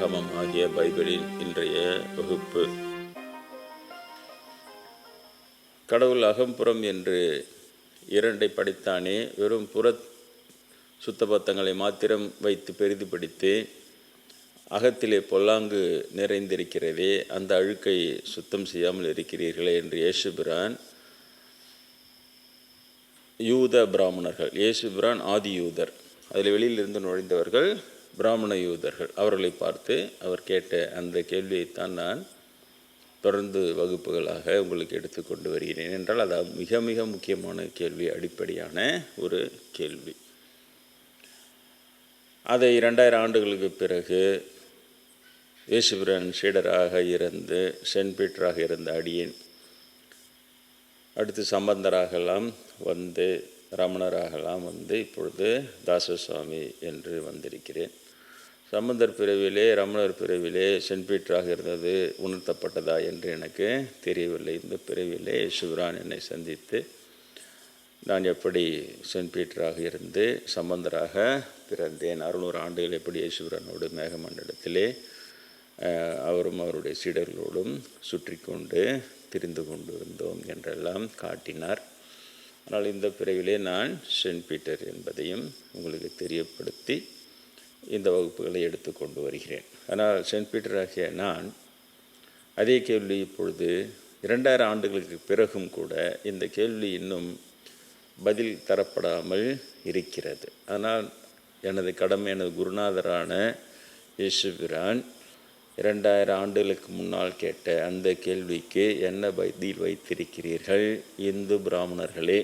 ஆகமம் ஆகிய பைபிளின் இன்றைய வகுப்பு. கடவுள் அகம்புறம் என்று இரண்டை படித்தானே வெறும் புற சுத்தபத்தங்களை மாத்திரம் வைத்து பெரிது பிடித்து அகத்திலே பொல்லாங்கு நிறைந்திருக்கிறதே அந்த அழுக்கை சுத்தம் செய்யாமல் இருக்கிறீர்களே என்று இயேசுபிரான் யூத பிராமணர்கள். இயேசுபிரான் ஆதி யூதர் அதில் வெளியிலிருந்து நுழைந்தவர்கள் பிராமண யூதர்கள் அவர்களை பார்த்து அவர் கேட்ட அந்த கேள்வியைத்தான் நான் தொடர்ந்து வகுப்புகளாக உங்களுக்கு எடுத்துக்கொண்டு வருகிறேன் என்றால் அது மிக மிக முக்கியமான கேள்வி அடிப்படையான ஒரு கேள்வி. அதை இரண்டாயிரம் ஆண்டுகளுக்கு பிறகு இயேசுபிரான் சீடராக இருந்து சென்ட் பீட்டராக இருந்த அடியேன் அடுத்து சம்பந்தராகலாம் வந்து ரமணராகலாம் வந்து இப்பொழுது தாசசுவாமி என்று வந்திருக்கிறேன். சம்பந்தர் பிரிவிலே ரமணர் பிரிவிலே சென்ட் பீட்டராக இருந்தது உணர்த்தப்பட்டதா என்று எனக்கு தெரியவில்லை. இந்த பிரிவிலே சிவரான் என்னை சந்தித்து நான் எப்படி சென்ட் பீட்டராக இருந்து சம்பந்தராக பிறந்தேன்? அறுநூறு ஆண்டுகள் எப்படி யேசுவரனோடு மேகமண்டலத்திலே அவரும் அவருடைய சீடர்களோடும் சுற்றி கொண்டு திரிந்து கொண்டு வந்தோம் என்றெல்லாம் காட்டினார். ஆனால் இந்த பிறவிலே நான் சென்ட் பீட்டர் என்பதையும் உங்களுக்கு தெரியப்படுத்தி இந்த வகுப்புகளை எடுத்து கொண்டு வருகிறேன். ஆனால் சென்ட் பீட்டர் ஆகிய நான் அதே கேள்வி இப்பொழுது இரண்டாயிரம் ஆண்டுகளுக்கு பிறகும் கூட இந்த கேள்வி இன்னும் பதில் தரப்படாமல் இருக்கிறது. ஆனால் எனது கடமை எனது குருநாதரான இயேசுபிரான் இரண்டாயிரம் ஆண்டுகளுக்கு முன்னால் கேட்ட அந்த கேள்விக்கு என்ன பதில் வைத்திருக்கிறீர்கள்? இந்து பிராமணர்களே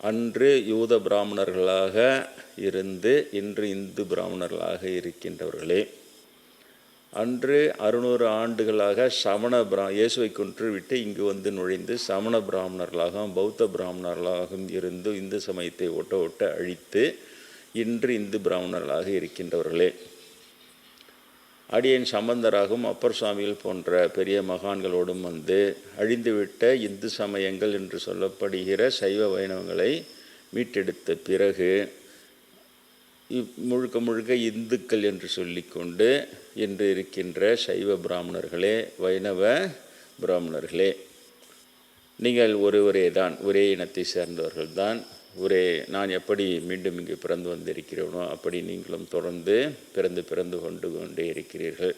அன்று யூத பிராமணர்களாக இருந்து இன்று இந்து பிராமணர்களாக இருக்கின்றவர்களே அன்று அறுநூறு ஆண்டுகளாக சமண பிரா இயேசுவை கொன்று விட்டு இங்கு வந்து நுழைந்து சமண பிராமணர்களாகவும் பௌத்த பிராமணர்களாகவும் இருந்து இந்து சமயத்தை ஒட்ட ஒட்ட அழித்து இன்று இந்து பிராமணர்களாக இருக்கின்றவர்களே. அடியன் சம்பந்தராகவும் அப்பர் சுவாமிகள் போன்ற பெரிய மகான்களோடும் வந்து அழிந்துவிட்ட இந்து சமயங்கள் என்று சொல்லப்படுகிற சைவ வைணவங்களை மீட்டெடுத்த பிறகு முழுக்க முழுக்க இந்துக்கள் என்று சொல்லிக்கொண்டு இன்று இருக்கின்ற சைவ பிராமணர்களே வைணவ பிராமணர்களே நீங்கள் ஒருவரே தான் ஒரே இனத்தை சேர்ந்தவர்கள் தான் ஒரே நான் எப்படி மீண்டும் இங்கு பிறந்து வந்திருக்கிறேனோ அப்படி நீங்களும் தொடர்ந்து பிறந்து பிறந்து கொண்டு கொண்டே இருக்கிறீர்கள்.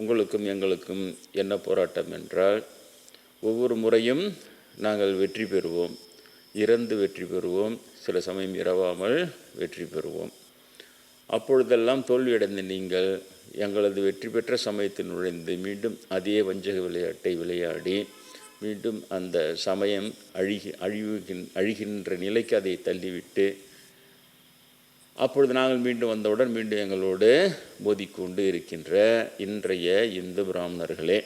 உங்களுக்கும் எங்களுக்கும் என்ன போராட்டம் என்றால் ஒவ்வொரு முறையும் நாங்கள் வெற்றி பெறுவோம். இறந்து வெற்றி பெறுவோம். சில சமயம் இரவாமல் வெற்றி பெறுவோம். அப்பொழுதெல்லாம் தோல்வியடைந்த நீங்கள் எங்களது வெற்றி பெற்ற சமயத்தில் நுழைந்து மீண்டும் அதே வஞ்சக விளையாட்டை விளையாடி மீண்டும் அந்த சமயம் அழுகி அழிவுகின் அழிகின்ற நிலைக்கு அதை தள்ளிவிட்டு அப்பொழுது நாங்கள் மீண்டும் வந்தவுடன் மீண்டும் எங்களோடு போதிக்கொண்டு இருக்கின்ற இன்றைய இந்து பிராமணர்களே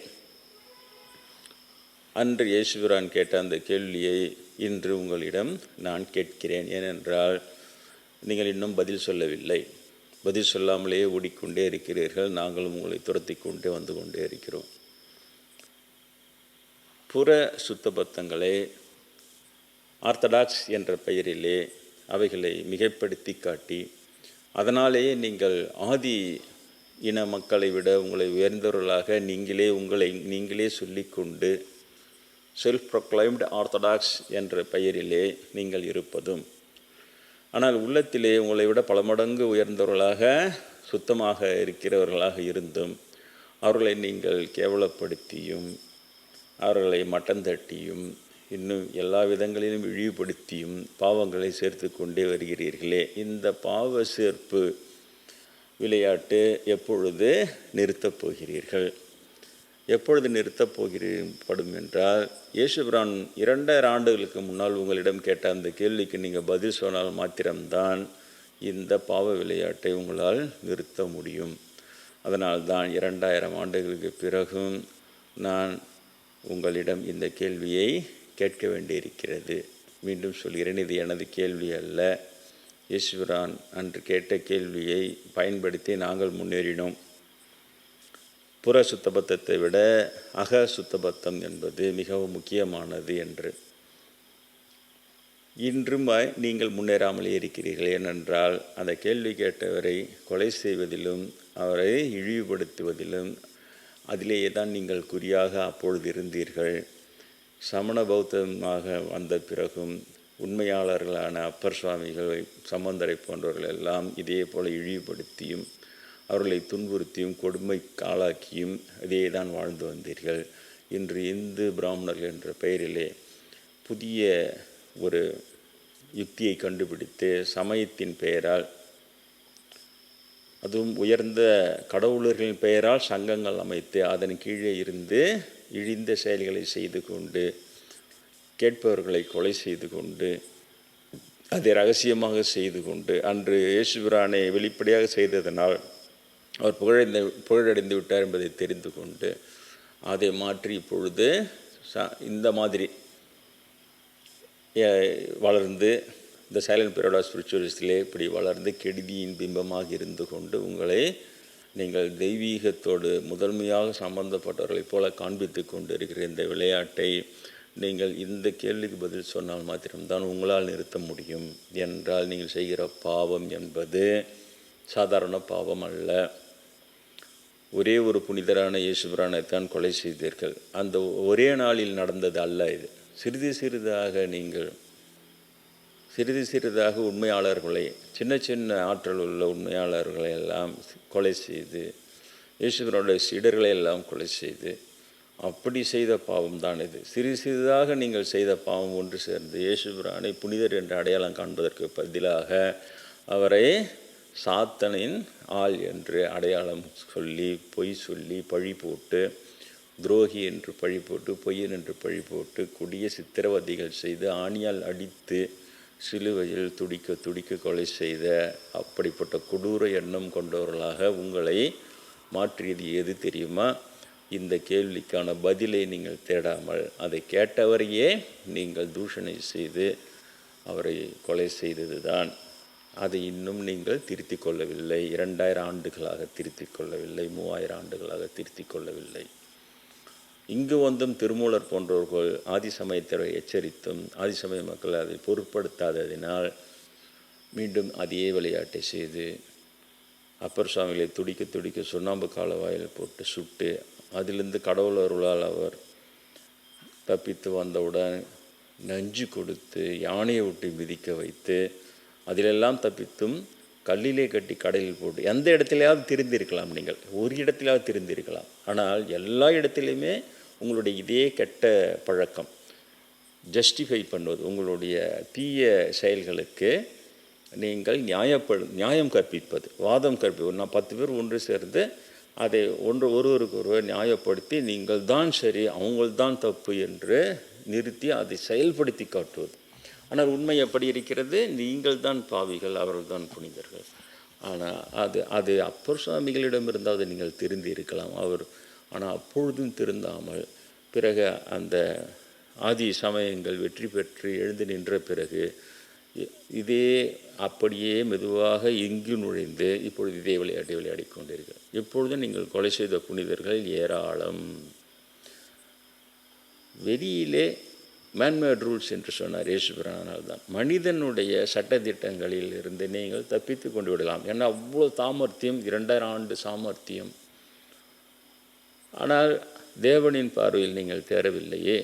அன்று இயேசுபிரான் கேட்ட அந்த கேள்வியை இன்று உங்களிடம் நான் கேட்கிறேன். ஏனென்றால் நீங்கள் இன்னும் பதில் சொல்லவில்லை. பதில் சொல்லாமலேயே ஓடிக்கொண்டே இருக்கிறீர்கள். நாங்களும் உங்களை துரத்தி கொண்டே வந்து கொண்டே இருக்கிறோம். புற சுத்தபத்தங்களை ஆர்த்தடாக்ஸ் என்ற பெயரிலே அவைகளை மிகைப்படுத்தி காட்டி அதனாலேயே நீங்கள் ஆதி இன மக்களை விட உங்களை உயர்ந்தவர்களாக நீங்களே உங்களை நீங்களே சொல்லிக்கொண்டு செல்ஃப் ப்ரொக்ளைம்டு ஆர்த்தடாக்ஸ் என்ற பெயரிலே நீங்கள் இருப்பதும் ஆனால் உள்ளத்திலே உங்களை விட பல மடங்கு உயர்ந்தவர்களாக சுத்தமாக இருக்கிறவர்களாக இருந்தும் அவர்களை நீங்கள் கேவலப்படுத்தியும் அவர்களை மட்டம் தட்டியும் இன்னும் எல்லா விதங்களிலும் இழிவுபடுத்தியும் பாவங்களை சேர்த்து கொண்டே வருகிறீர்களே. இந்த பாவ சேர்ப்பு விளையாட்டு எப்பொழுது நிறுத்தப் போகிறீர்கள்? எப்பொழுது நிறுத்தப் போகிறப்படும் என்றால் இயேசுபிரான் இரண்டாயிரம் ஆண்டுகளுக்கு முன்னால் உங்களிடம் கேட்ட அந்த கேள்விக்கு நீங்கள் பதில் சொன்னால் மாத்திரம்தான் இந்த பாவ விளையாட்டை உங்களால் நிறுத்த முடியும். அதனால்தான் இரண்டாயிரம் ஆண்டுகளுக்கு பிறகும் நான் உங்களிடம் இந்த கேள்வியை கேட்க வேண்டியிருக்கிறது. மீண்டும் சொல்கிறேன் இது எனது கேள்வி அல்ல. ஈஸ்வரான் அன்று கேட்ட கேள்வியை பயன்படுத்தி நாங்கள் முன்னேறினோம். புற சுத்தபத்தத்தை விட அக சுத்தபத்தம் என்பது மிகவும் முக்கியமானது என்று. இன்றும் நீங்கள் முன்னேறாமலே இருக்கிறீர்கள் ஏனென்றால் அந்த கேள்வி கேட்டவரை கொலை செய்வதிலும் அவரை இழிவுபடுத்துவதிலும் அதிலேயே தான் நீங்கள் குறியாக அப்பொழுது இருந்தீர்கள். சமண பௌத்தமாக வந்த பிறகும் உண்மையாளர்களான அப்பர் சுவாமிகள் சம்பந்தரை போன்றவர்கள் எல்லாம் இதே போல இழிவுபடுத்தியும் அவர்களை துன்புறுத்தியும் கொடுமை ஆளாக்கியும் இதே தான் வாழ்ந்து வந்தீர்கள். இன்று இந்து பிராமணர்கள் என்ற பெயரிலே புதிய ஒரு யுக்தியை கண்டுபிடித்து சமயத்தின் பெயரால் அதுவும் உயர்ந்த கடவுளர்களின் பெயரால் சங்கங்கள் அமைத்து அதன் கீழே இருந்து இழிந்த செயல்களை செய்து கொண்டு கேட்பவர்களை கொலை செய்து கொண்டு அதை ரகசியமாக செய்து கொண்டு அன்று இயேசுபிரானை வெளிப்படையாக செய்ததனால் அவர் புகழடைந்து புகழடைந்து விட்டார் என்பதை தெரிந்து கொண்டு அதை மாற்றி இப்பொழுது இந்த மாதிரி வளர்ந்து இந்த சைலண்ட் பீரியட் ஆஃப் ஸ்பிரிச்சுவலிஸ்டிலே இப்படி வளர்ந்து கெடுதியின் பிம்பமாக இருந்து கொண்டு உங்களை நீங்கள் தெய்வீகத்தோடு முதன்மையாக சம்பந்தப்பட்டவர்களைப் போல காண்பித்து கொண்டு இருக்கிற இந்த விளையாட்டை நீங்கள் இந்த கேள்விக்கு பதில் சொன்னால் மாத்திரம்தான் உங்களால் நிறுத்த முடியும். என்றால் நீங்கள் செய்கிற பாவம் என்பது சாதாரண பாவம் அல்ல. ஒரே ஒரு புனிதரான இயேசுபிரானைத்தான் கொலை செய்தீர்கள். அந்த ஒரே நாளில் நடந்தது அல்ல இது. சிறிது சிறிதாக நீங்கள் சிறிது சிறிதாக உண்மையாளர்களை சின்ன சின்ன ஆற்றல் உள்ள உண்மையாளர்களை எல்லாம் கொலை செய்து ஈஸ்வரனுடைய சீடர்களை எல்லாம் கொலை செய்து அப்படி செய்த பாவம் தான் இது. சிறிது சிறிதாக நீங்கள் செய்த பாவம் ஒன்று சேர்ந்து இயேசுபிரானை புனிதர் என்று அடையாளம் காண்பதற்கு பதிலாக அவரை சாத்தனின் ஆள் என்று அடையாளம் சொல்லி பொய் சொல்லி பழி போட்டு துரோகி என்று பழி போட்டு பொய்யன் என்று பழி போட்டு கொடிய சித்திரவதைகள் செய்து ஆணியால் அடித்து சிலுவையில் துடிக்க துடிக்க கொலை செய்த அப்படிப்பட்ட கொடூர எண்ணம் கொண்டவர்களாக உங்களை மாற்றியது எது தெரியுமா? இந்த கேள்விக்கான பதிலை நீங்கள் தேடாமல் அதை கேட்டவரையே நீங்கள் தூஷணை செய்து அவரை கொலை செய்தது தான் அதை இன்னும் நீங்கள் திருத்திக் கொள்ளவில்லை. இரண்டாயிரம் ஆண்டுகளாக திருத்திக் கொள்ளவில்லை. மூவாயிரம் ஆண்டுகளாக திருத்திக் கொள்ளவில்லை. இங்கு வந்தும் திருமூலர் போன்றவர்கள் ஆதிசமயத்தரை எச்சரித்தும் ஆதி சமய மக்கள் அதை பொருட்படுத்தாததினால் மீண்டும் அதே விளையாட்டை செய்து அப்பர் சுவாமிகளை துடிக்க துடிக்க சுண்ணாம்பு காலவாயில் போட்டு சுட்டு அதிலிருந்து கடவுள் அருளால் அவர் தப்பித்து வந்தவுடன் நஞ்சு கொடுத்து யானையை விட்டு மிதிக்க வைத்து அதிலெல்லாம் தப்பித்தும் கல்லிலே கட்டி கடலில் போட்டு எந்த இடத்துலையாவது திருந்திருக்கலாம் நீங்கள் ஒரு இடத்திலாவது திருந்திருக்கலாம். ஆனால் எல்லா இடத்துலையுமே உங்களுடைய இதே கெட்ட பழக்கம் ஜஸ்டிஃபை பண்ணுவது உங்களுடைய தீய செயல்களுக்கு நீங்கள் நியாயப்படு நியாயம் கற்பிப்பது வாதம் கற்பிப்பது. நான் பத்து பேர் ஒன்று சேர்ந்து அதை ஒன்று ஒருவருக்கு ஒருவர் நியாயப்படுத்தி நீங்கள் தான் சரி அவங்கள்தான் தப்பு என்று நிறுத்தி அதை செயல்படுத்தி காட்டுவது. ஆனால் உண்மை எப்படி இருக்கிறது? நீங்கள் தான் பாவிகள் அவர்கள் தான் புனிதர்கள். ஆனால் அது அது அப்பர் சுவாமிகளிடம் இருந்தாவது நீங்கள் திருந்தி இருக்கலாம். அவர் ஆனால் அப்பொழுதும் திருந்தாமல் பிறகு அந்த ஆதி சமயங்கள் வெற்றி பெற்று எழுந்து நின்ற பிறகு இதே அப்படியே மெதுவாக இங்கு நுழைந்து இப்பொழுது இதே விளையாட்டை விளையாடி கொண்டீர்கள் இப்பொழுது நீங்கள் கொலை செய்த புனிதர்கள் ஏராளம். வெளியிலே மேன்மேட் ரூல்ஸ் என்று சொன்னார் இயேசுபிரானால் தான் மனிதனுடைய சட்டத்திட்டங்களில் இருந்து நீங்கள் தப்பித்து கொண்டு விடலாம். ஏன்னா அவ்வளோ சாமர்த்தியம் இரண்டாயிரம் ஆண்டு சாமர்த்தியம் ஆனால் தேவனின் பார்வையில் நீங்கள் தேரவில்லையே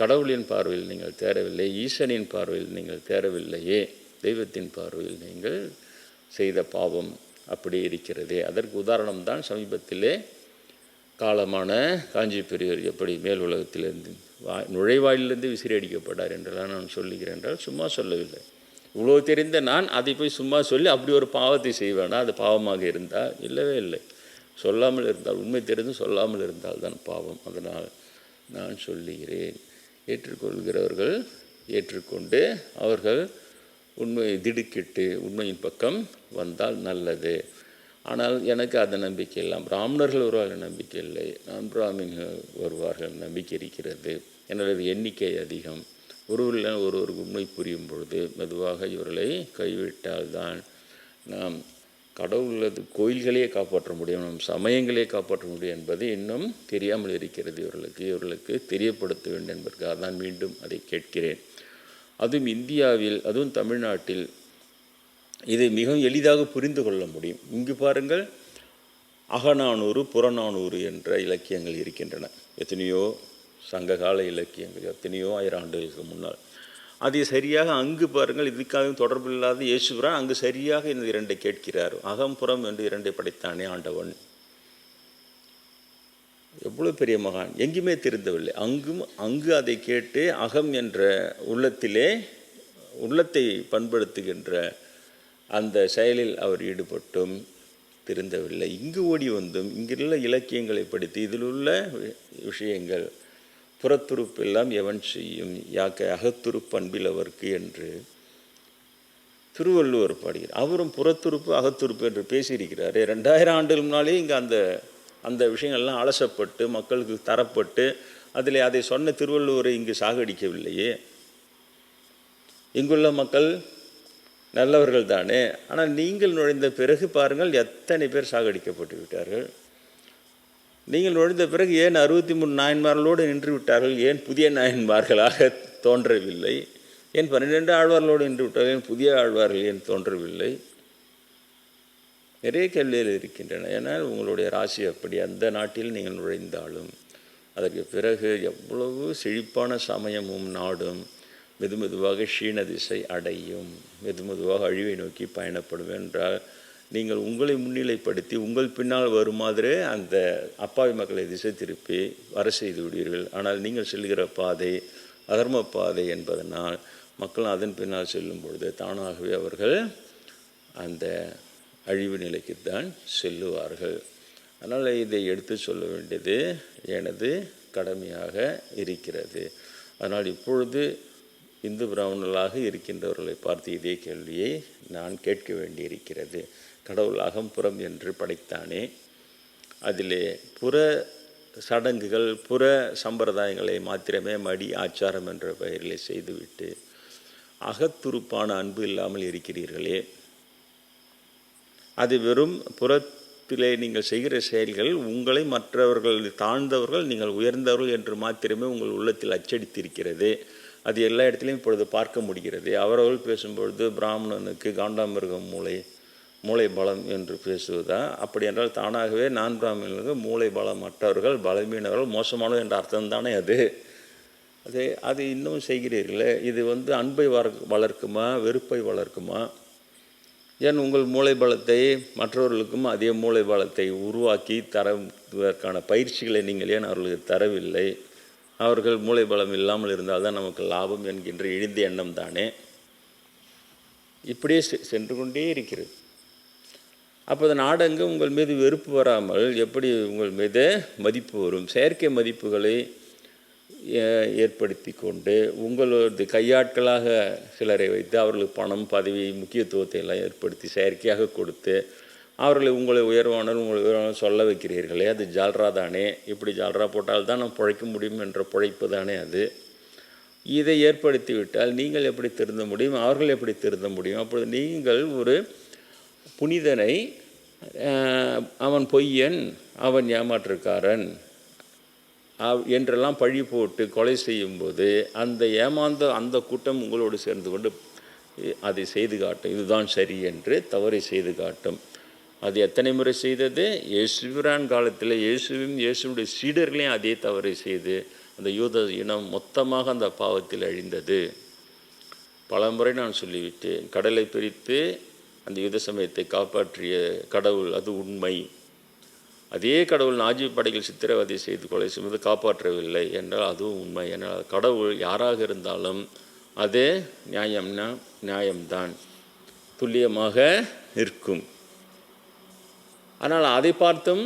கடவுளின் பார்வையில் நீங்கள் தேரவில்லை ஈசனின் பார்வையில் நீங்கள் தேரவில்லையே தெய்வத்தின் பார்வையில் நீங்கள் செய்த பாவம் அப்படி இருக்கிறதே. அதற்கு உதாரணம் தான் சமீபத்திலே காலமான காஞ்சி பெரியவர் எப்படி மேல் உலகத்திலிருந்து வா நுழைவாயிலிருந்து விசிறி அடிக்கப்பட்டார் என்றெல்லாம் நான் சொல்லுகிறேன் என்றால் சும்மா சொல்லவில்லை. இவ்வளோ தெரிந்த நான் அதை போய் சும்மா சொல்லி அப்படி ஒரு பாவத்தை செய்வேனா? அது பாவமாக இருந்தால் இல்லவே இல்லை. சொல்லாமல் இருந்தால் உண்மை தெரிந்து சொல்லாமல் இருந்தால் தான் பாவம். அதனால் நான் சொல்லுகிறேன். ஏற்றுக்கொள்கிறவர்கள் ஏற்றுக்கொண்டு அவர்கள் உண்மை திடுக்கிட்டு உண்மையின் பக்கம் வந்தால் நல்லது. ஆனால் எனக்கு அந்த நம்பிக்கை இல்லை. பிராமணர்கள் வருவார்கள் நம்பிக்கை இல்லை. நான் பிராமின்கள் வருவார்கள் நம்பிக்கை இருக்கிறது. எனது எண்ணிக்கை அதிகம். ஒருவரில் ஒருவருக்கு உண்மை புரியும் பொழுது மெதுவாக இவர்களை கைவிட்டால்தான் நாம் கடவுளது கோயில்களையே காப்பாற்ற முடியும் நம் சமயங்களே காப்பாற்ற முடியும் என்பது இன்னும் தெரியாமல் இருக்கிறது. இவர்களுக்கு இவர்களுக்கு தெரியப்படுத்த வேண்டும் என்பதற்காக தான் மீண்டும் அதை கேட்கிறேன். அதுவும் இந்தியாவில் அதுவும் தமிழ்நாட்டில் இதை மிகவும் எளிதாக புரிந்து கொள்ள முடியும். இங்கு பாருங்கள் அகநானூறு புறநானூறு என்ற இலக்கியங்கள் இருக்கின்றன. எத்தனையோ சங்ககால இலக்கியங்கள் எத்தனையோ ஆயிரம் ஆண்டுகளுக்கு முன்னால். அதை சரியாக அங்கு பாருங்கள் இதுக்காக தொடர்பில்லாத இயேசுபிரான் அங்கு சரியாக இந்த இரண்டை கேட்கிறார். அகம்புறம் என்று இரண்டை படைத்தானே ஆண்டவன். எவ்வளோ பெரிய மகான். எங்குமே திருந்தவில்லை. அங்கும் அங்கு அதை கேட்டு அகம் என்ற உள்ளத்திலே உள்ளத்தை பண்படுத்துகின்ற அந்த செயலில் அவர் ஈடுபட்டும் திருந்தவில்லை. இங்கு ஓடி வந்தும் இங்குள்ள இலக்கியங்களை படித்து இதில் உள்ள விஷயங்கள் புறத்துருப்பெல்லாம் எவன் செய்யும்? யாக்கை அகத்துருப்பு அன்பில் அவர்க்கு என்று திருவள்ளுவர் பாடுகிறார். அவரும் புறத்துருப்பு அகத்துருப்பு என்று பேசியிருக்கிறார். ரெண்டாயிரம் ஆண்டுகள் முன்னாலே இங்கே அந்த அந்த விஷயங்கள்லாம் அலசப்பட்டு மக்களுக்கு தரப்பட்டு அதில் அதை சொன்ன திருவள்ளுவரை இங்கு சாகடிக்கவில்லையே. இங்குள்ள மக்கள் நல்லவர்கள் தானே ஆனால் நீங்கள் நுழைந்த பிறகு பாருங்கள் எத்தனை பேர் சாகடிக்கப்பட்டு விட்டார்கள்? நீங்கள் நுழைந்த பிறகு ஏன் அறுபத்தி மூணு நாயன்மார்களோடு நின்று விட்டார்கள் ஏன் புதிய நாயன்மார்களாக தோன்றவில்லை? ஏன் பன்னிரெண்டு ஆழ்வார்களோடு நின்று விட்டார்கள் ஏன் புதிய ஆழ்வார்கள் ஏன் தோன்றவில்லை? நிறைய கேள்விகள் இருக்கின்றன. ஏன்னால் உங்களுடைய ராசி அப்படி அந்த நாட்டில் நீங்கள் நுழைந்தாலும் அதற்கு பிறகு எவ்வளவு செழிப்பான சமயமும் நாடும் மெது மெதுவாக க்ஷீண திசை அடையும் மெது மெதுவாக அழிவை நோக்கி பயணப்படும் என்றால் நீங்கள் உங்களை முன்னிலைப்படுத்தி உங்கள் பின்னால் வருமாதிரே அந்த அப்பாவி மக்களை திசை திருப்பி வர செய்து விடுவீர்கள். ஆனால் நீங்கள் செல்கிற பாதை அதர்ம பாதை என்பதனால் மக்கள் அதன் பின்னால் செல்லும் பொழுது தானாகவே அவர்கள் அந்த அழிவு நிலைக்குத்தான் செல்லுவார்கள். அதனால் இதை எடுத்து சொல்ல வேண்டியது எனது கடமையாக இருக்கிறது. அதனால் இப்பொழுது இந்து பிராமணர்களாக இருக்கின்றவர்களை பார்த்து இதே கேள்வியை நான் கேட்க வேண்டியிருக்கிறது. கடவுள் அகம்புறம் என்று படைத்தானே. அதிலே புற சடங்குகள் புற சம்பிரதாயங்களை மாத்திரமே மடி ஆச்சாரம் என்ற பெயரிலே செய்துவிட்டு அகத்துருப்பான அன்பு இல்லாமல் இருக்கிறீர்களே. அது வெறும் புறத்திலே நீங்கள் செய்கிற செயல்கள் உங்களை மற்றவர்கள் தாழ்ந்தவர்கள் நீங்கள் உயர்ந்தவர்கள் என்று மாத்திரமே உங்கள் உள்ளத்தில் அச்சடித்திருக்கிறது. அது எல்லா இடத்துலையும் இப்பொழுது பார்க்க முடிகிறது. அவரவர்கள் பேசும்பொழுது பிராமணனுக்கு காண்டாமிருகம் மூளை மூளை பலம் என்று பேசுவதுதான் அப்படி என்றால் தானாகவே நான் பிராமணர்களுக்கு மூளை பலம் மற்றவர்கள் பலமீனவர்கள் மோசமானது என்ற அர்த்தம் தானே அது? அது அது இன்னும் செய்கிறீர்களே. இது வந்து அன்பை வளர்க்குமா வெறுப்பை வளர்க்குமா? ஏன் உங்கள் மூளை பலத்தை மற்றவர்களுக்கும் அதே மூளை பலத்தை உருவாக்கி தரவதற்கான பயிற்சிகளை நீங்கள் ஏன் அவர்களுக்கு தரவில்லை? அவர்கள் மூளை பலம் இல்லாமல் இருந்தால் தான் நமக்கு லாபம் என்கின்ற இழிந்த எண்ணம் தானே? இப்படியே செ- சென்று கொண்டே இருக்கிறது. அப்போது நாடெங்கு உங்கள் மீது வெறுப்பு வராமல் எப்படி உங்கள் மீது மதிப்பு வரும்? செயற்கை மதிப்புகளை ஏ- ஏற்படுத்தி கொண்டு உங்களது கையாட்களாக சிலரை வைத்து அவர்களுக்கு பணம் பதவி முக்கியத்துவத்தை எல்லாம் ஏற்படுத்தி செயற்கையாக கொடுத்து அவர்களை உங்களை உயர்வானர் உங்களை உயர்வான சொல்ல வைக்கிறீர்களே அது ஜால்ரா தானே? இப்படி ஜால்ரா போட்டால்தான் நாம் பிழைக்க முடியும் என்ற பிழைப்பு தானே அது? இதை ஏற்படுத்தி விட்டால் நீங்கள் எப்படி திருந்த முடியும்? அவர்கள் எப்படி திருந்த முடியும்? அப்பொழுது நீங்கள் ஒரு புனிதனை அவன் பொய்யன் அவன் ஏமாற்றுக்காரன் அவ்- என்றெல்லாம் பழி போட்டு கொலை செய்யும்போது அந்த ஏமாந்த அந்த கூட்டம் உங்களோடு சேர்ந்து கொண்டு அதை செய்து காட்டும். இதுதான் சரி என்று தவறை செய்து காட்டும். அது எத்தனை முறை செய்தது? இயேசுபிரான் காலத்தில் இயேசுவும் இயேசுடைய சீடர்களையும் அதே தவறை செய்து அந்த யூத இனம் மொத்தமாக அந்த பாவத்தில் அழிந்தது. பலமுறை நான் சொல்லிவிட்டேன். கடலை பிரித்து அந்த யுத சமயத்தை காப்பாற்றிய கடவுள் அது உண்மை. அதே கடவுள் நாஜி படைகள் சித்திரவதை செய்து கொலை செய்வது காப்பாற்றவில்லை என்றால் அதுவும் உண்மை. என்றால் கடவுள் யாராக இருந்தாலும் அதே நியாயம்னா நியாயம்தான். துல்லியமாக நிற்கும் ஆனால் அதை பார்த்தும்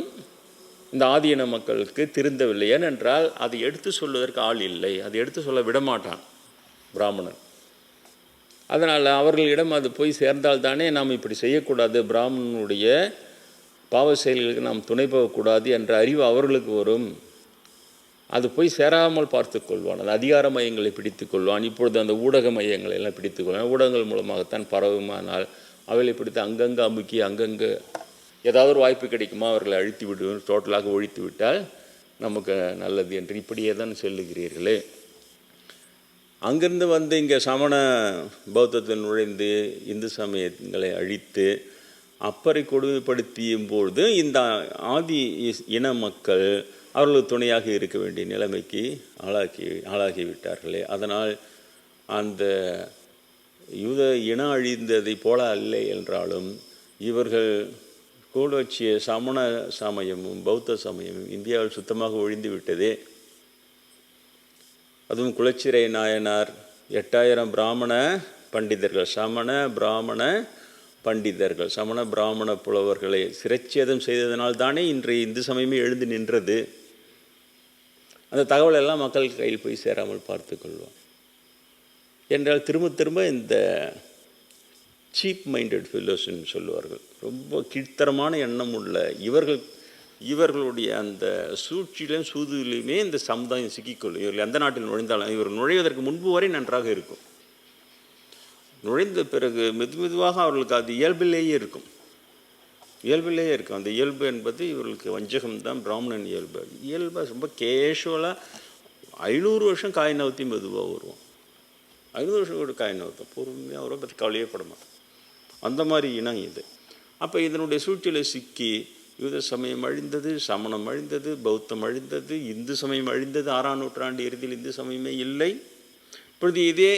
இந்த ஆதியின மக்களுக்கு திருந்தவில்லை. ஏனென்றால் அதை எடுத்து சொல்வதற்கு ஆள் இல்லை. அதை எடுத்து சொல்ல விடமாட்டான். பிராமணன். அதனால் அவர்களிடம் அது போய் சேர்ந்தால்தானே நாம் இப்படி செய்யக்கூடாது. பிராமணனுடைய பாவ செயல்களுக்கு நாம் துணை போகக்கூடாது என்ற அறிவு அவர்களுக்கு வரும். அது போய் சேராமல் பார்த்து கொள்வான். அந்த அதிகார மையங்களை பிடித்து கொள்வான். இப்பொழுது அந்த ஊடக மையங்களை எல்லாம் பிடித்து கொள்வான். ஊடகங்கள் மூலமாகத்தான் பரவுமானால் அவளை பிடித்து அங்கங்கே அமுக்கி அங்கங்கே ஏதாவது ஒரு வாய்ப்பு கிடைக்குமா? அவர்களை அழித்து விடுவோம் டோட்டலாக ஒழித்து விட்டால் நமக்கு நல்லது என்று இப்படியே தான் சொல்லுகிறீர்களே. அங்கிருந்து வந்து இங்கே சமண பௌத்தத்தில் நுழைந்து இந்து சமயங்களை அழித்து அப்பரை கொடுமைப்படுத்தியும் பொழுது இந்த ஆதி இஸ்- இன மக்கள் அவர்களுக்கு துணையாக இருக்க வேண்டிய நிலைமைக்கு ஆளாக்கி ஆளாகிவிட்டார்களே. அதனால் அந்த யூத இனம் அழிந்ததை போல அல்ல என்றாலும் இவர்கள் வச்சிய சமண சமயமும் பௌத்த சமயமும் இந்தியாவில் சுத்தமாக ஒழிந்து விட்டதே. அதுவும் குலச்சிறை நாயனார் எட்டாயிரம் பிராமண பண்டிதர்கள் சமண பிராமண பண்டிதர்கள் சமண பிராமண புலவர்களை சிரச்சேதம் செய்ததனால் தானே இன்றைய இந்து சமயமே எழுந்து நின்றது. அந்த தகவல் எல்லாம் மக்கள் கையில் போய் சேராமல் பார்த்துக்கொள்வோம் என்றால் திரும்ப திரும்ப இந்த சீப் மைண்டட் ஃபெல்லோஸ்ன்னு சொல்லுவார்கள். ரொம்ப கீழ்த்தரமான எண்ணம் உள்ள இவர்கள் இவர்களுடைய அந்த சூழ்ச்சியிலும் சூதுலையுமே இந்த சமுதாயம் சிக்கிக்கொள்ளும். இவர்கள் எந்த நாட்டில் நுழைந்தாலும் இவர் நுழைவதற்கு முன்பு வரை நன்றாக இருக்கும். நுழைந்த பிறகு மெது மெதுவாக அவர்களுக்கு அது இயல்பிலேயே இருக்கும். இயல்பிலேயே இருக்கும். அந்த இயல்பு என்பது இவர்களுக்கு வஞ்சகம் தான் பிராமணன் இயல்பு. இயல்பாக ரொம்ப கேஷுவலாக ஐநூறு வருஷம் காய் நவுத்தி மெதுவாக வருவோம். ஐநூறு வருஷம் கூட காய் நவுத்தம் பொறுமையாக அவரை பற்றி கவலையே பட மாட்டோம். அந்த மாதிரி இனம் இது. அப்போ இதனுடைய சூழ்ச்சியில் சிக்கி யூத சமயம் அழிந்தது சமணம் அழிந்தது பௌத்தம் அழிந்தது இந்து சமயம் அழிந்தது ஆறாம் நூற்றாண்டு இறுதியில் இந்து சமயமே இல்லை. இப்பொழுது இதே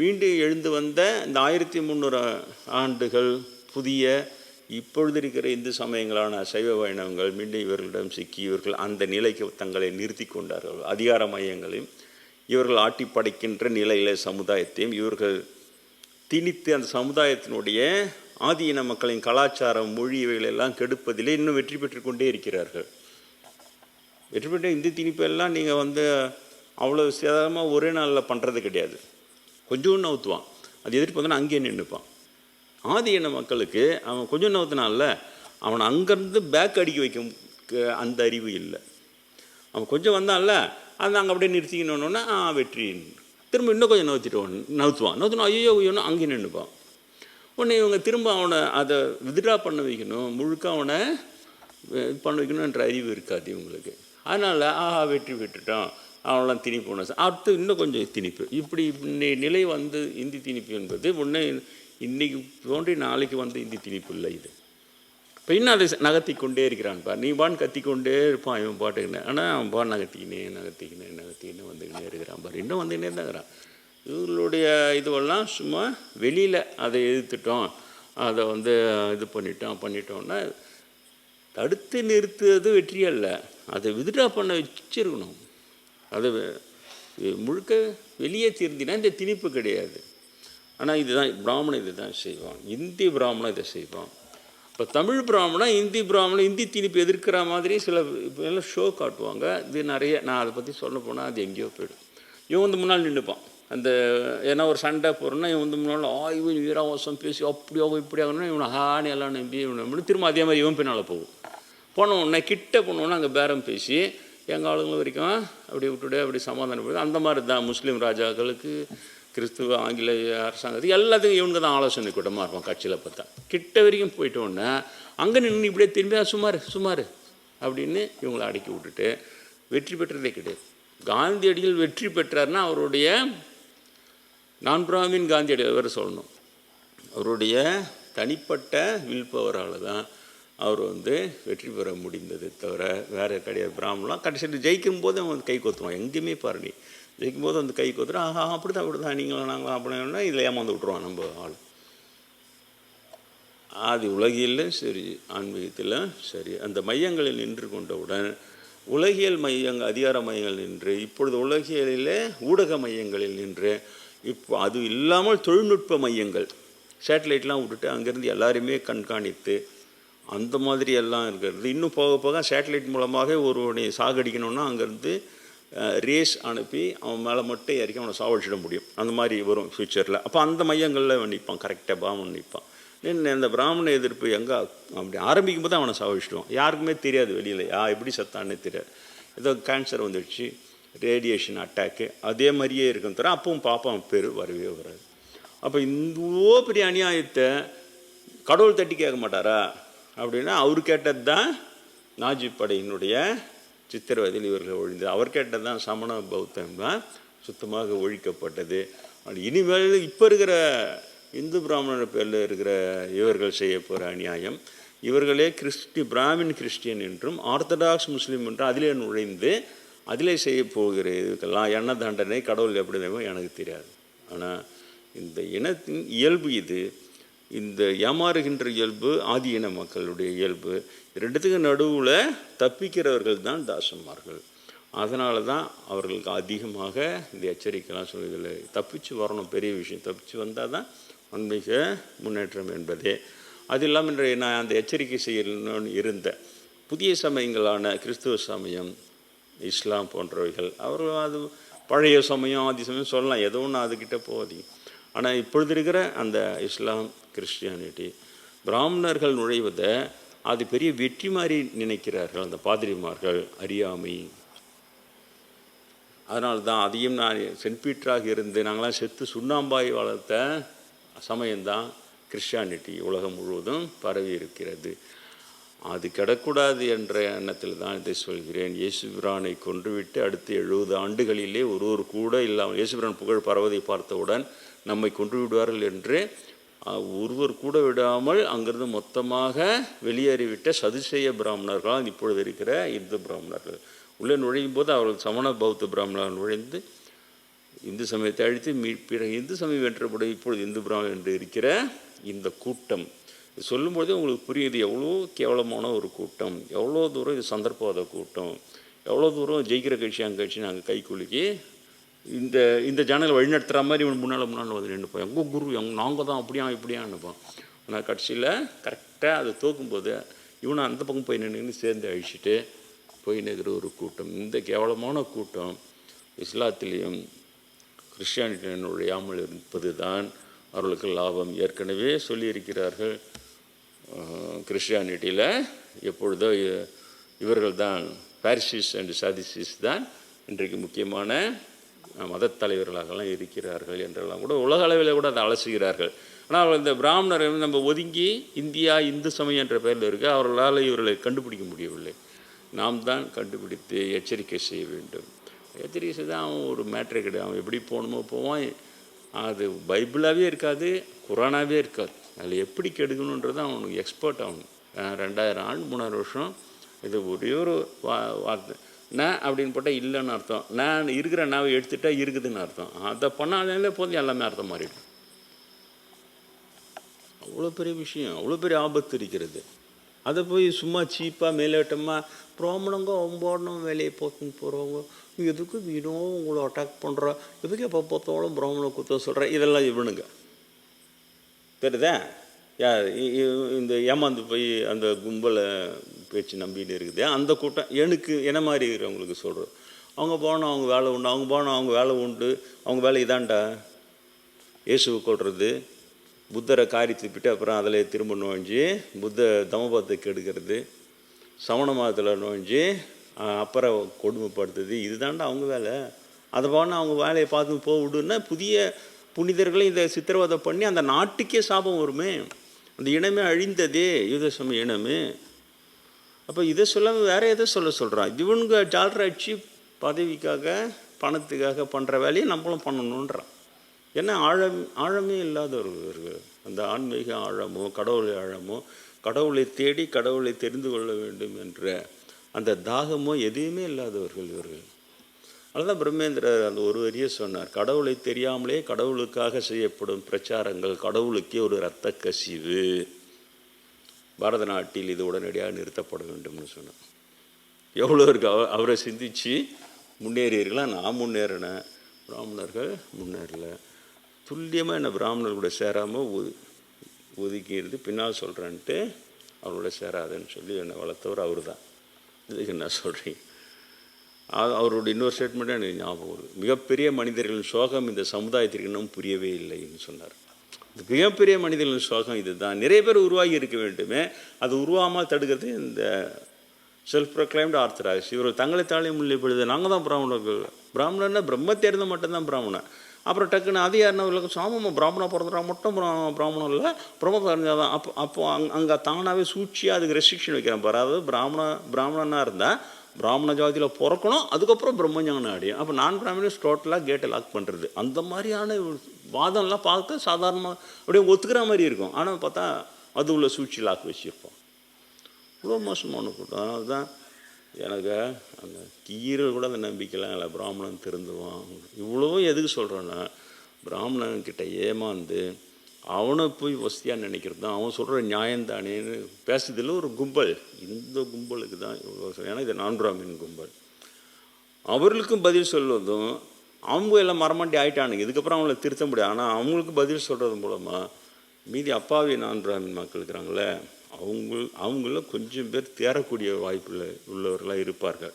மீண்டும் எழுந்து வந்த இந்த ஆயிரத்தி முந்நூறு ஆண்டுகள் புதிய இப்பொழுது இருக்கிற இந்து சமயங்களான சைவ வைணவங்கள் மீண்டும் இவர்களிடம் சிக்கி இவர்கள் அந்த நிலைக்கு தங்களை நிறுத்தி கொண்டார்கள். அதிகார மையங்களையும் இவர்கள் ஆட்டி படைக்கின்ற நிலையில சமுதாயத்தையும் இவர்கள் திணித்து அந்த சமுதாயத்தினுடைய ஆதி இன மக்களின் கலாச்சாரம் மொழி இவைகளெல்லாம் கெடுப்பதிலே இன்னும் வெற்றி பெற்று கொண்டே இருக்கிறார்கள். வெற்றி பெற்ற இந்தி திணிப்பு எல்லாம் நீங்கள் வந்து அவ்வளோ சேதமாக ஒரே நாளில் பண்ணுறது கிடையாது. கொஞ்சம் நவுத்துவான். அது எதிர்ப்பு வந்தோன்னா அங்கேயே நின்றுப்பான் ஆதி இன மக்களுக்கு அவன் கொஞ்சம் நவுத்தினால அவனை அங்கேருந்து பேக் அடிக்க வைக்கும் க- அந்த அறிவு இல்லை. அவன் கொஞ்சம் வந்தான்ல அதை நாங்கள் அப்படியே நிறுத்திக்கணுன்னா வெற்றி திரும்ப இன்னும் கொஞ்சம் நவுத்திட்டு நவுத்துவான். நவுத்தினா ஐயோ ஐயோன்னு அங்கேயே நின்றுப்பான் உடனே இவங்க திரும்ப அவனை அதை வித்ட்ரா பண்ண வைக்கணும். முழுக்க அவனை இது பண்ண வைக்கணுன்ற அறிவு இருக்காது இவங்களுக்கு. அதனால் ஆஹா வெற்றி பெற்றுட்டான். அவனெல்லாம் திணிப்பு ஒன்று அடுத்து இன்னும் கொஞ்சம் திணிப்பு. இப்படி இன்னை நிலை வந்து இந்தி திணிப்பு என்பது ஒன்று இன்னைக்கு தோன்றி நாளைக்கு வந்து இந்தி திணிப்பு இல்லை இது. இப்போ இன்னும் அதை நகர்த்தி கொண்டே இருக்கிறான் பார். நீ பான் கத்திக்கொண்டே இருப்பான் இவன் பாட்டுக்குன்னு. ஆனால் அவன் பான் நகர்த்திக்கினே நகர்த்திக்கினே நகர்த்திக்கினே வந்துக்கினே இருக்கிறான் பார். இன்னும் வந்துக்கினே தான் இருக்கிறான். இவங்களுடைய இதுவெல்லாம் சும்மா வெளியில் அதை எதிர்த்துட்டோம் அதை வந்து இது பண்ணிட்டோம் பண்ணிட்டோம்னா தடுத்து நிறுத்துறது வெற்றி அல்ல. அதை வித்ட்ரா பண்ண வச்சிருக்கணும். அது முழுக்க வெளியே திருந்தினா இந்த திணிப்பு கிடையாது. ஆனால் இதுதான் பிராமணன் இதை தான் செய்வான். இந்தி பிராமணன் இதை செய்வான். இப்போ தமிழ் பிராமணன் இந்தி பிராமணன் இந்தி திணிப்பு எதிர்க்கிற மாதிரி சில இப்போ எல்லாம் ஷோ காட்டுவாங்க. இது நிறைய நான் அதை பற்றி சொல்ல போனால் அது எங்கேயோ போயிடும். இவன் வந்து முன்னால் நின்றுப்பான் அந்த ஏன்னா ஒரு சண்டை போகிறோன்னா இவன் வந்து முன்னால் ஆய்வு வீராவாசம் பேசி அப்படியாகும் ஆகணும்னா இவனை ஹானி எல்லாம் நம்பி இவனை நம்பி திரும்ப அதே மாதிரி இவன் பின்னால் போகும். போன உடனே கிட்ட போனோன்னா அங்கே பேரம் பேசி எங்கள் ஆளுங்க வரைக்கும் அப்படி விட்டுடு அப்படி சமாதானம் அந்த மாதிரி தான் முஸ்லீம் ராஜாக்களுக்கு கிறிஸ்துவ ஆங்கில அரசாங்கத்துக்கு எல்லாத்துக்கும் இவனுக்கு தான் ஆலோசனை கூட்டமாக இருக்கும் கட்சியில் பார்த்தா. கிட்ட வரைக்கும் போயிட்ட உடனே அங்கே நின்று இப்படியே திரும்பியா சுமார் சுமார் அப்படின்னு இவங்களை அடக்கி விட்டுட்டு வெற்றி பெற்றதே கிடையாது. காந்தியடிகள் வெற்றி பெற்றார்னா அவருடைய நான் பிராமின் காந்தியடிகள் சொல்லணும். அவருடைய தனிப்பட்ட வில் பவரால் தான் அவர் வந்து வெற்றி பெற முடிந்தது தவிர வேறு கிடையாது. பிராமலாம் கடைசியில் ஜெயிக்கும் போது அவன் வந்து கை கொத்துவான். எங்கேயுமே பாரு ஜெயிக்கும் போது வந்து கை கொத்துறோம் ஆஹா அப்படி தான் அப்படி தான் நீங்களும் நாங்களும் அப்படின்னா இதில் ஏமாந்து விட்ருவான் நம்ம ஆள். ஆதி உலகிலும் சரி ஆன்மீகத்திலும் சரி அந்த மையங்களில் நின்று கொண்டவுடன் உலகியல் மையங்கள் அதிகார மையங்கள் நின்று இப்பொழுது உலகியலிலே ஊடக மையங்களில் நின்று இப்போ அது இல்லாமல் தொழில்நுட்ப மையங்கள். சேட்டலைட்லாம் விட்டுட்டு அங்கேருந்து எல்லாரையுமே கண்காணித்து அந்த மாதிரி எல்லாம் இருக்கிறது. இன்னும் போக போக சேட்டலைட் மூலமாக ஒருவனை சாகடிக்கணும்னா அங்கேருந்து ரேஸ் அனுப்பி அவன் மேலே மட்டும் இறக்கி அவனை சாவடிச்சிட முடியும். அந்த மாதிரி வரும் ஃப்யூச்சரில் அப்போ அந்த மையங்களில் நிற்பான் கரெக்டாக பிராமணன் நிற்பான் நின்று அந்த பிராமண எதிர்ப்பு எங்கே அப்படி ஆரம்பிக்கும் போது அவனை சாவடிச்சிடுவான் யாருக்குமே தெரியாது வெளியில். யா எப்படி சத்தானே தெரியாது. ஏதோ கேன்சர் வந்துடுச்சு. ரேடியேஷன் அட்டாக்கு அதே மாதிரியே இருக்கும் தவிர அப்பவும் பாப்பான் பேர் வரவே வராது. அப்போ இந்தோ பெரிய அநியாயத்தை கடவுள் தட்டி கேட்க மாட்டாரா? அப்படின்னா அவர் கேட்டது தான் நாஜி படையினுடைய சித்திரவதையில் இவர்கள் ஒழிந்து அவர் கேட்டது தான் சமண பௌத்தம் தான் சுத்தமாக ஒழிக்கப்பட்டது. இனிமேல் இப்போ இருக்கிற இந்து பிராமணர் பேரில் இருக்கிற இவர்கள் செய்ய போகிற அநியாயம். இவர்களே கிறிஸ்டி பிராமின் கிறிஸ்டியன் என்றும் ஆர்த்தடாக்ஸ் முஸ்லீம் என்றும் அதிலே நுழைந்து அதிலே செய்ய போகிற இதுக்கெல்லாம் எண்ண தண்டனை கடவுள் எப்படி தெரியுமோ எனக்கு தெரியாது. ஆனால் இந்த இனத்தின் இயல்பு இது. இந்த ஏமாறுகின்ற இயல்பு ஆதி இன மக்களுடைய இயல்பு ரெண்டுத்துக்கு நடுவில் தப்பிக்கிறவர்கள் தான் தாசன்மார்கள். அதனால தான் அவர்களுக்கு அதிகமாக இந்த எச்சரிக்கைலாம் சொல்லுதில்லை தப்பிச்சு வரணும் பெரிய விஷயம். தப்பிச்சு வந்தால் தான் ஆன்மீக முன்னேற்றம் என்பதே. அது இல்லாமல் இன்றைய நான் அந்த எச்சரிக்கை செய்யணும்னு இருந்தேன் புதிய சமயங்களான கிறிஸ்துவ சமயம் இஸ்லாம் போன்றவைகள். அவர்கள் அது பழைய சமயம் ஆதி சமயம் சொல்லலாம். ஏதோ ஒன்று அதுக்கிட்ட போகாதீங்க. ஆனால் இப்பொழுது இருக்கிற அந்த இஸ்லாம் கிறிஸ்டியானிட்டி பிராமணர்கள் நுழைவதை அது பெரிய வெற்றி மாதிரி நினைக்கிறார்கள். அந்த பாதிரிமார்கள் அறியாமை. அதனால தான் அதையும் நான் சென்ட் பீட்டராக இருந்து நாங்களாம் செத்து சுண்ணாம்பாய் வளர்த்த சமயம்தான் கிறிஸ்டியானிட்டி உலகம் முழுவதும் பரவி இருக்கிறது. அது கிடக்கூடாது என்ற எண்ணத்தில் தான் இதை சொல்கிறேன். இயேசுபிரானை கொன்றுவிட்டு அடுத்த எழுபது ஆண்டுகளிலே ஒருவர் கூட இல்லாமல் இயேசுபிரான் புகழ் பரவதை பார்த்தவுடன் நம்மை கொன்று விடுவார்கள் என்று ஒருவர் கூட விடாமல் அங்கிருந்து மொத்தமாக வெளியேறிவிட்ட சதுசேய பிராமணர்களால் இப்பொழுது இருக்கிற இந்து பிராமணர்கள். உள்ளே நுழையும் போது அவர்கள் சமண பௌத்த பிராமணர்கள் நுழைந்து இந்து சமயத்தை அழித்து மீ பிறகு இந்து சமயம் வென்றபடி இப்பொழுது இந்து பிராமணன் என்று இருக்கிற இந்த கூட்டம் சொல்லும்போதே உங்களுக்கு புரியுது எவ்வளோ கேவலமான ஒரு கூட்டம் எவ்வளோ தூரம் இது சந்தர்ப்பவாத கூட்டம் எவ்வளோ தூரம் ஜெயிக்கிற கட்சி அங்கே கட்சி நாங்கள் கை குலுக்கி இந்த இந்த ஜனங்களை வழிநடத்துகிற மாதிரி இவன் முன்னால் முன்னால் வந்து நின்றுப்போம் எங்கள் குரு எங் நாங்கள் தான் அப்படியா இப்படியா நினைப்போம் ஆனால் கடைசியில் கரெக்டாக அதை தோக்கும்போது இவனை அந்த பக்கம் போய் நின்று சேர்ந்து அழிச்சிட்டு போய் நிற்கிற ஒரு கூட்டம். இந்த கேவலமான கூட்டம் இஸ்லாத்திலையும் கிறிஸ்டியானிட்டியினுடைய இருப்பது தான் அவர்களுக்கு லாபம். ஏற்கனவே சொல்லியிருக்கிறார்கள் கிறிஸ்டியானிட்டியில் எப்பொழுதோ இவர்கள் தான் பாரிசிஸ் அண்ட் சாதிசிஸ் தான் இன்றைக்கு முக்கியமான மதத்தலைவர்களாகலாம் தலைவர்களாகலாம் இருக்கிறார்கள் என்றெல்லாம் கூட உலக அளவில் கூட அதை அலசுகிறார்கள். ஆனால் இந்த பிராமணரை வந்து நம்ம ஒதுங்கி இந்தியா இந்து சமயம் என்ற பெயரில் இருக்க அவர்களால் இவர்களை கண்டுபிடிக்க முடியவில்லை. நாம் தான் கண்டுபிடித்து எச்சரிக்கை செய்ய வேண்டும். எச்சரிக்கை செய்தால் அவன் ஒரு மேட்ரே கிடையாது. அவன் எப்படி போகணுமோ போவான். அது பைபிளாகவே இருக்காது குரானாகவே இருக்காது. அதில் எப்படி கெடுக்கணுன்றது அவனுக்கு எக்ஸ்பர்ட் ஆகணும். ரெண்டாயிரம் ஆண்டு மூணாயிரம் வருஷம் இது ஒரே ஒரு வா வார்த்தை. நான் அப்படின்னு போட்டால் இல்லைன்னு அர்த்தம். நான் இருக்கிற நாவை எடுத்துட்டா இருக்குதுன்னு அர்த்தம். அதை பண்ணாலே போதும் எல்லாமே அர்த்தம் மாறிடும் அவ்வளோ பெரிய விஷயம். அவ்வளோ பெரிய ஆபத்து இருக்கிறது. அதை போய் சும்மா சீப்பாக மேலோட்டமாக பிராமணங்க ஒம்போடணும் வேலையை போத்துன்னு போகிறவங்க எதுக்கு வீணும் உங்களை அட்டாக் பண்ணுறோம் எதுக்கு எப்போ பார்த்தாலும் பிராமண குத்தம் சொல்கிறேன் இதெல்லாம் இவனுங்க. தெரியுதா யார்? இ- இந்த ஏமாந்து போய் அந்த கும்பலை பேச்சு நம்பின்னு இருக்குது. அந்த கூட்டம் எனக்கு என்ன மாதிரி இருக்கிறவங்களுக்கு சொல்கிறோம் அவங்க போனோம் அவங்க வேலை உண்டு அவங்க போனோம் அவங்க வேலை உண்டு அவங்க வேலை இதான்டா. இயேசுவை கொள்வது புத்தரை காரி திருப்பிட்டு அப்புறம் அதில் திரும்ப நோஞ்சி புத்த தமபத்தை கெடுக்கிறது சமண மதத்தில் நோஞ்சி அப்புறம் கொடுமைப்படுத்துது இதுதான்டா அவங்க வேலை. அதை போனால் அவங்க வேலையை பார்த்து போக விடுன்னா புதிய புனிதர்களை இந்த சித்திரவதை பண்ணி அந்த நாட்டுக்கே சாபம் வருமே? அந்த இனமே அழிந்ததே யூத சமய இனமே. அப்போ இதை சொல்லாமல் வேற எதை சொல்ல சொல்கிறான் இவனுங்க ஜால்ரா அடிச்சு பதவிக்காக பணத்துக்காக பண்ணுற வேலையை நம்மளும் பண்ணணுன்றான் ஏன்னா ஆழம் ஆழமே இல்லாதவர்கள் இவர்கள். அந்த ஆன்மீக ஆழமோ கடவுளை ஆழமோ கடவுளை தேடி கடவுளை தெரிந்து கொள்ள வேண்டும் என்ற அந்த தாகமோ எதுவுமே இல்லாதவர்கள் இவர்கள். அதுதான் பிரம்மேந்திரர் அந்த ஒரு வரியை சொன்னார். கடவுளை தெரியாமலே கடவுளுக்காக செய்யப்படும் பிரச்சாரங்கள் கடவுளுக்கே ஒரு இரத்த கசிவு. பாரத நாட்டில் இது உடனடியாக நிறுத்தப்பட வேண்டும்னு சொன்னார். எவ்வளோ இருக்கு? அவ அவரை சிந்திச்சு முன்னேறியிருங்களா நான் முன்னேறினேன். பிராமணர்கள் முன்னேறல. துல்லியமாக என்ன பிராமணர் கூட சேராமல் ஒது ஒதுக்கி பின்னால் சொல்கிறேன்ட்டு அவரோட சேராதுன்னு சொல்லி என்னை வளர்த்தவர் அவர் தான் இதுக்கு என்ன சொல்கிறீங்க அவரோட இன்னொரு ஸ்டேட்மெண்ட்டு எனக்கு ஞாபகம் வருது. மிகப்பெரிய மனிதர்களின் சோகம் இந்த சமுதாயத்திற்கு இன்னும் புரியவே இல்லைன்னு சொன்னார். மிகப்பெரிய மனிதர்களின் சோகம் இதுதான். நிறைய பேர் உருவாகி இருக்க வேண்டுமே. அது உருவாமல் தடுக்கிறது இந்த செல்ஃப் ப்ரொக்ளைம்டு ஆர்த்தடாக்ஸ் இவர் தங்களை தாழே பொழுது நாங்கள் தான் பிராமணர்கள். பிராமணன்னா பிரம்ம தேர்ந்த மட்டும்தான் பிராமணன். அப்புறம் டக்குன்னு அது யாருன்னா இல்லை சாமமா பிராமணா பிறந்துறா மட்டும் பிராமணம் இல்லை. பிரம்ம பிறந்தால் தான். அப்போ அப்போ அங் அங்கே தானாகவே சூழ்ச்சியாக அதுக்கு ரெஸ்ட்ரிக்ஷன் வைக்கிறேன் பாரு. அதாவது பிராமண பிராமணனாக இருந்தால் பிராமண ஜாதியில் பிறக்கணும் அதுக்கப்புறம் பிரம்மஞானம் அடையும் அப்போ நான் பிராமணஸ் டோட்டலாக கேட்டை லாக் பண்ணுறது அந்த மாதிரியான வாதம்லாம் பார்க்க சாதாரணமாக அப்படியே ஒத்துக்கிற மாதிரி இருக்கும். ஆனால் பார்த்தா அது உள்ள சூழ்ச்சி லாக் வச்சுருப்போம். இவ்வளோ மோசமான கூட்டம் அதுதான் தான் எனக்கு அந்த கீரல் கூட அந்த நம்பிக்கைலாம் இல்லை பிராமணன் திருந்துவான். இவ்வளோ எதுக்கு சொல்கிறேன்னா பிராமணன் கிட்ட ஏமாந்து அவனை போய் வசதியாக நினைக்கிறது தான் அவன் சொல்கிற நியாயந்தானேன்னு பேசுறதுல ஒரு கும்பல். இந்த கும்பலுக்கு தான் இவ்வளோ ஏன்னா இது நான்குராமின் கும்பல். அவர்களுக்கும் பதில் சொல்வதும் அவங்க எல்லாம் மரமாண்டி ஆயிட்டானுங்க. இதுக்கப்புறம் அவங்கள திருத்த முடியாது. ஆனால் அவங்களுக்கு பதில் சொல்கிறது மூலமாக மீதி அப்பாவி நான்குராமின் மக்கள் இருக்கிறாங்களே அவங்க அவங்கள கொஞ்சம் பேர் தேரக்கூடிய வாய்ப்பில் உள்ளவர்களாக இருப்பார்கள்.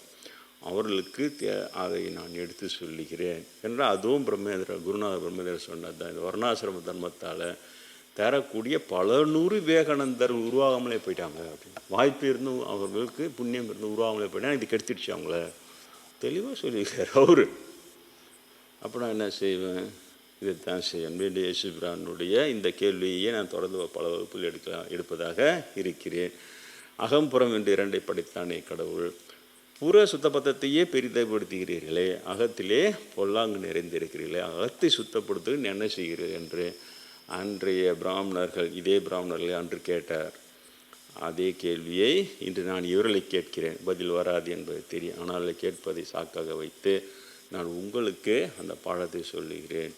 அவர்களுக்கு தே அதை நான் எடுத்து சொல்லுகிறேன் என்றால் அதுவும் பிரம்மேந்திர குருநாத பிரம்மேந்திரர் சொன்னது தான். இந்த வர்ணாசிரம தர்மத்தால் தரக்கூடிய பல நூறு விவேகானந்தர் உருவாகாமலே போயிட்டாங்க. அப்படின்னு வாய்ப்பு இருந்தும் அவர்களுக்கு புண்ணியம் இருந்தும் உருவாகாமலே போயிட்டாங்க. இது கெடுத்துடுச்சு அவங்கள. தெளிவாக சொல்லியிருக்கார் அவர். அப்போ நான் என்ன செய்வேன்? இதைத்தான் செய்வேன். வேண்டிய இயேசு பிரானுடைய இந்த கேள்வியை நான் தொடர்ந்து பல வகுப்புகள் எடுக்கலாம் எடுப்பதாக இருக்கிறேன். அகம்புறம் என்று இரண்டை படைத்தானே கடவுள். புற சுத்தபத்தத்தையே பெரிதப்படுத்துகிறீர்களே அகத்திலே பொல்லாங்கு நிறைந்திருக்கிறீர்களே அகத்தை சுத்தப்படுத்த என்ன செய்கிறீர்கள் என்று அன்றைய பிராமணர்கள் இதே பிராமணர்களை அன்று கேட்டார். அதே கேள்வியை இன்று நான் இவர்களை கேட்கிறேன். பதில் வராது என்பது தெரியும். ஆனால் கேட்பதை சாக்காக வைத்து நான் உங்களுக்கு அந்த பாடத்தை சொல்லுகிறேன்.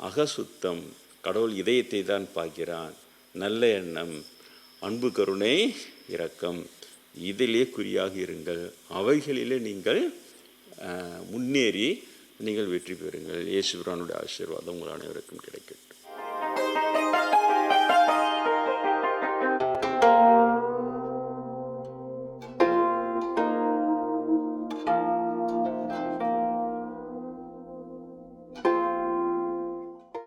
அகசுத்தம் கடவுள் இதயத்தை தான் பார்க்கிறான். நல்ல எண்ணம் அன்பு கருணை இரக்கம். இதிலே குறியாக இருங்கள். அவைகளிலே நீங்கள் முன்னேறி நீங்கள் வெற்றி பெறுங்கள். இயேசுபிரானுடைய ஆசீர்வாதம் உங்கள் அனைவருக்கும் கிடைக்கட்டும்.